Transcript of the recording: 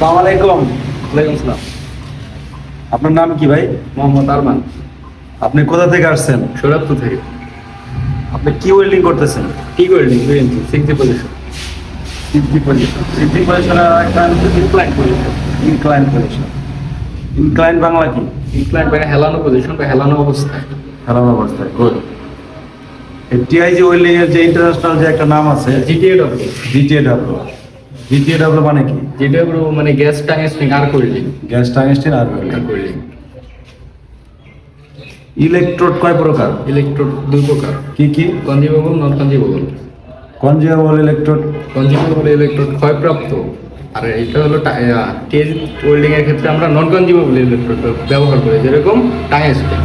সালাম আলাইকুম। ওয়ালাইকুম আসসালাম। আপনার নাম কি ভাই? মোহাম্মদ আরমান। আপনি কোথা থেকে আসছেন? সৈরতপুর থেকে। আপনি কি ওয়েল্ডিং করতেছেন? কি করলেন বিএনপি সিক্সটি পজিশন সিদ্ধি পজিশন সিদ্ধি পজিশনের একটা incline position incline position incline Bangla কি? ইনক্লাইন মানে হেলানো পজিশন বা হেলানো অবস্থায়। খারাপ অবস্থায় গুড টিআইজি ওয়েল্ডিং এর যে ইন্টারন্যাশনাল যে একটা নাম আছে জিটিএ ডব্লিউ জিটিএডব্লিউ জিটিএডব্লিউ মানে কি? জিটিএ মানে গ্যাস টাঙ্গেস্টিং আর করলেন গ্যাস টাংস্টেন আর করলেন ইলেকট্রোড কয় প্রকার? ইলেকট্রোড দুই প্রকার। কি কি? Consumable non consumable consumable electrode consumable electrode ক্ষয়প্রাপ্ত আর এটা হলো টেজ ওয়েল্ডিং এর ক্ষেত্রে আমরা নন কনজিউমেবল ইলেকট্রোড ব্যবহার করি যেরকম টাঙ্গেস্টিং